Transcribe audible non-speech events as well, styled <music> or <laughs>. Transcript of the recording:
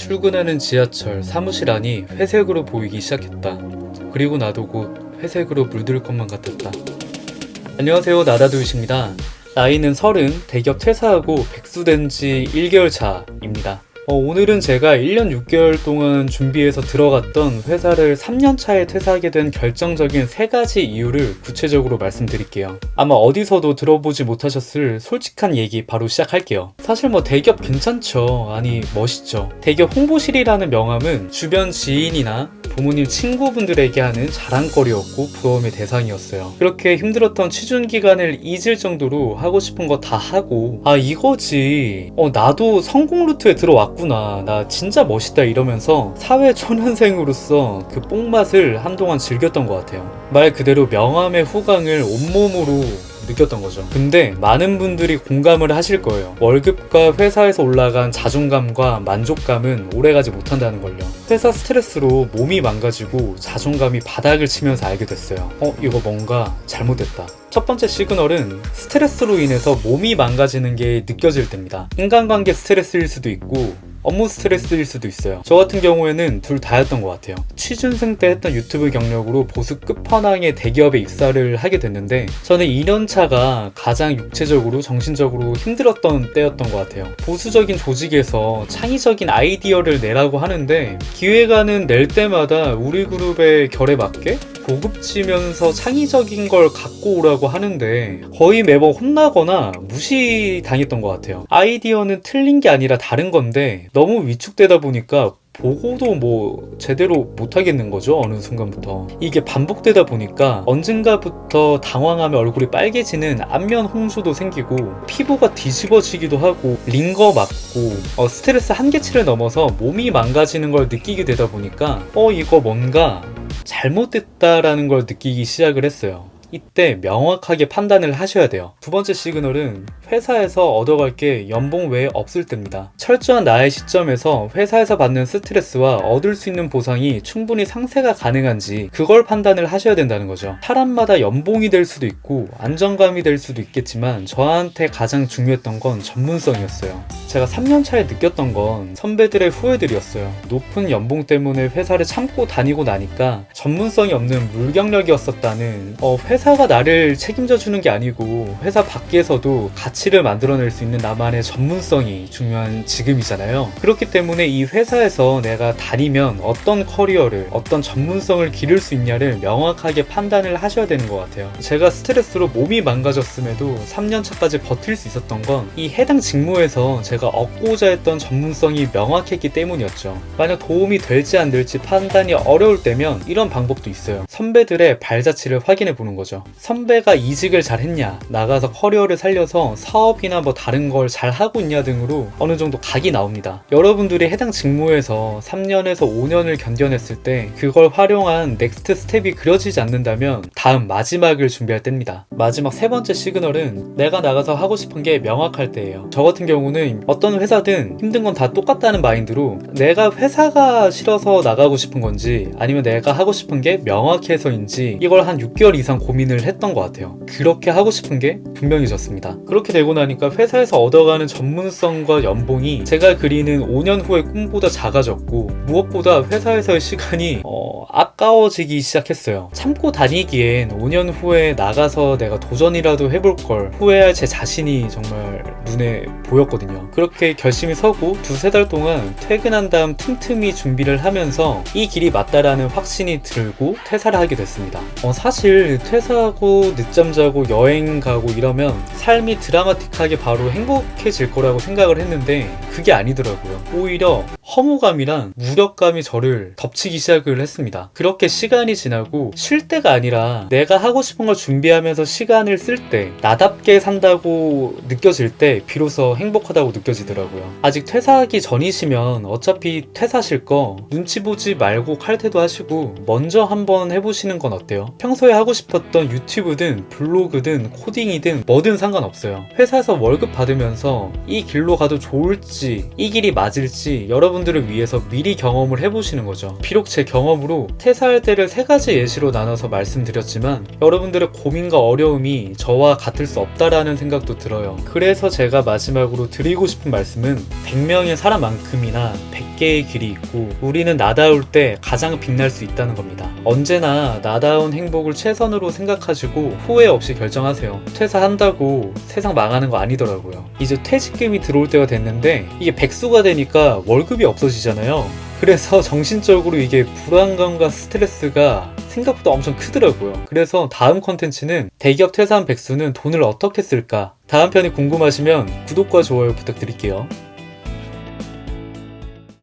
출근하는 지하철 사무실 안이 회색으로 보이기 시작했다. 그리고 나도 곧 회색으로 물들 것만 같았다. 안녕하세요 나다두입니다. 나이는 서른, 대기업 퇴사하고 백수된 지 1개월 차입니다. 어, 오늘은 제가 1년 6개월 동안 준비해서 들어갔던 회사를 3년 차에 퇴사하게 된 결정적인 세 가지 이유를 구체적으로 말씀드릴게요. 아마 어디서도 들어보지 못하셨을 솔직한 얘기 바로 시작할게요. 사실 뭐 대기업 괜찮죠. 아니 멋있죠. 대기업 홍보실이라는 명함은 주변 지인이나 부모님 친구분들에게 하는 자랑거리였고 부러움의 대상이었어요. 그렇게 힘들었던 취준 기간을 잊을 정도로 하고 싶은 거 다 하고 아 이거지. 어 나도 성공 루트에 들어왔 구나. 나 진짜 멋있다 이러면서 사회 초년생으로서 그 뽕맛을 한동안 즐겼던 것 같아요. 말 그대로 명함의 후광을 온몸으로 느꼈던 거죠. 근데 많은 분들이 공감을 하실 거예요. 월급과 회사에서 올라간 자존감과 만족감은 오래가지 못한다는 걸요. 회사 스트레스로 몸이 망가지고 자존감이 바닥을 치면서 알게 됐어요. 어, 이거 뭔가 잘못됐다. 첫 번째 시그널은 스트레스로 인해서 몸이 망가지는 게 느껴질 때입니다. 인간관계 스트레스일 수도 있고 업무 스트레스일 수도 있어요. 저 같은 경우에는 둘 다였던 것 같아요. 취준생 때 했던 유튜브 경력으로 보수 끝판왕의 대기업에 입사를 하게 됐는데 저는 2년차가 가장 육체적으로 정신적으로 힘들었던 때였던 것 같아요. 보수적인 조직에서 창의적인 아이디어를 내라고 하는데 기획안은 낼 때마다 우리 그룹의 결에 맞게 고급지면서 창의적인 걸 갖고 오라고 하는데 거의 매번 혼나거나 무시당했던 것 같아요. 아이디어는 틀린 게 아니라 다른 건데 너무 위축되다 보니까 보고도 뭐 제대로 못하겠는 거죠 어느 순간부터 이게 반복되다 보니까 언젠가부터 당황하며 얼굴이 빨개지는 안면 홍수도 생기고 피부가 뒤집어지기도 하고 링거 맞고 어, 스트레스 한계치를 넘어서 몸이 망가지는 걸 느끼게 되다 보니까 어 이거 뭔가 잘못됐다라는 걸 느끼기 시작을 했어요. 이때 명확하게 판단을 하셔야 돼요. 두 번째 시그널은 회사에서 얻어갈 게 연봉 외에 없을 때입니다. 철저한 나의 시점에서 회사에서 받는 스트레스와 얻을 수 있는 보상이 충분히 상쇄가 가능한지 그걸 판단을 하셔야 된다는 거죠. 사람마다 연봉이 될 수도 있고 안정감이 될 수도 있겠지만 저한테 가장 중요했던 건 전문성이었어요. 제가 3년 차에 느꼈던 건 선배들의 후회들이었어요. 높은 연봉 때문에 회사를 참고 다니고 나니까 전문성이 없는 물경력이었었다는 어, 회사 가 나를 책임져 주는 게 아니고 회사 밖에서도 가치를 만들어낼 수 있는 나만의 전문성이 중요한 지금이잖아요. 그렇기 때문에 이 회사에서 내가 다니면 어떤 커리어를 어떤 전문성을 기를 수 있냐를 명확하게 판단을 하셔야 되는 것 같아요. 제가 스트레스로 몸이 망가졌음에도 3년 차까지 버틸 수 있었던 건 이 해당 직무에서 제가 얻고자 했던 전문성이 명확했기 때문이었죠. 만약 도움이 될지 안 될지 판단이 어려울 때면 이런 방법도 있어요. 선배들의 발자취를 확인해 보는 거죠. 선배가 이직을 잘 했냐, 나가서 커리어를 살려서 사업이나 뭐 다른 걸 잘 하고 있냐 등으로 어느 정도 각이 나옵니다. 여러분들이 해당 직무에서 3년에서 5년을 견뎌냈을 때 그걸 활용한 넥스트 스텝이 그려지지 않는다면 다음 마지막을 준비할 때입니다. 마지막 세 번째 시그널은 내가 나가서 하고 싶은 게 명확할 때예요. 저 같은 경우는 어떤 회사든 힘든 건 다 똑같다는 마인드로 내가 회사가 싫어서 나가고 싶은 건지 아니면 내가 하고 싶은 게 명확해서인지 이걸 한 6개월 이상 고민 을 했던 것 같아요. 그렇게 하고 싶은 게 분명해졌습니다. 그렇게 되고 나니까 회사에서 얻어가는 전문성과 연봉이 제가 그리는 5년 후의 꿈보다 작아졌고 무엇보다 회사에서의 시간이 어, 아까워지기 시작했어요. 참고 다니기엔 5년 후에 나가서 내가 도전이라도 해볼 걸 후회할 제 자신이 정말 눈에 보였거든요. 그렇게 결심이 서고 두세 달 동안 퇴근한 다음 틈틈이 준비를 하면서 이 길이 맞다라는 확신이 들고 퇴사를 하게 됐습니다. 어, 사실 퇴사하고 늦잠 자고 여행 가고 이러면 삶이 드라마틱하게 바로 행복해질 거라고 생각을 했는데 그게 아니더라고요. 오히려 허무감이랑 무력감이 저를 덮치기 시작을 했습니다. 그렇게 시간이 지나고 쉴 때가 아니라 내가 하고 싶은 걸 준비하면서 시간을 쓸 때 나답게 산다고 느껴질 때 비로소 행복하다고 느껴지더라고요. 아직 퇴사하기 전이시면 어차피 퇴사하실 거 눈치 보지 말고 칼퇴도 하시고 먼저 한번 해보시는 건 어때요? 평소에 하고 싶었던 유튜브든 블로그든 코딩이든 뭐든 상관없어요. 회사에서 월급 받으면서 이 길로 가도 좋을지 이 길이 맞을지 여러분들을 위해서 미리 경험을 해보시는 거죠. 비록 제 경험으로 퇴사할 때를 세 가지 예시로 나눠서 말씀드렸지만 여러분들의 고민과 어려움이 저와 같을 수 없다라는 생각도 들어요. 그래서 제가 제가 마지막으로 드리고 싶은 말씀은 100명의 사람만큼이나 100개의 길이 있고 우리는 나다울 때 가장 빛날 수 있다는 겁니다. 언제나 나다운 행복을 최선으로 생각하시고 후회 없이 결정하세요. 퇴사한다고 세상 망하는 거 아니더라고요. 이제 퇴직금이 들어올 때가 됐는데 이게 백수가 되니까 월급이 없어지잖아요. 그래서 <laughs> 정신적으로 이게 불안감과 스트레스가 생각보다 엄청 크더라고요. 그래서 다음 컨텐츠는 대기업 퇴사한 백수는 돈을 어떻게 쓸까? 다음 편이 궁금하시면 구독과 좋아요 부탁드릴게요.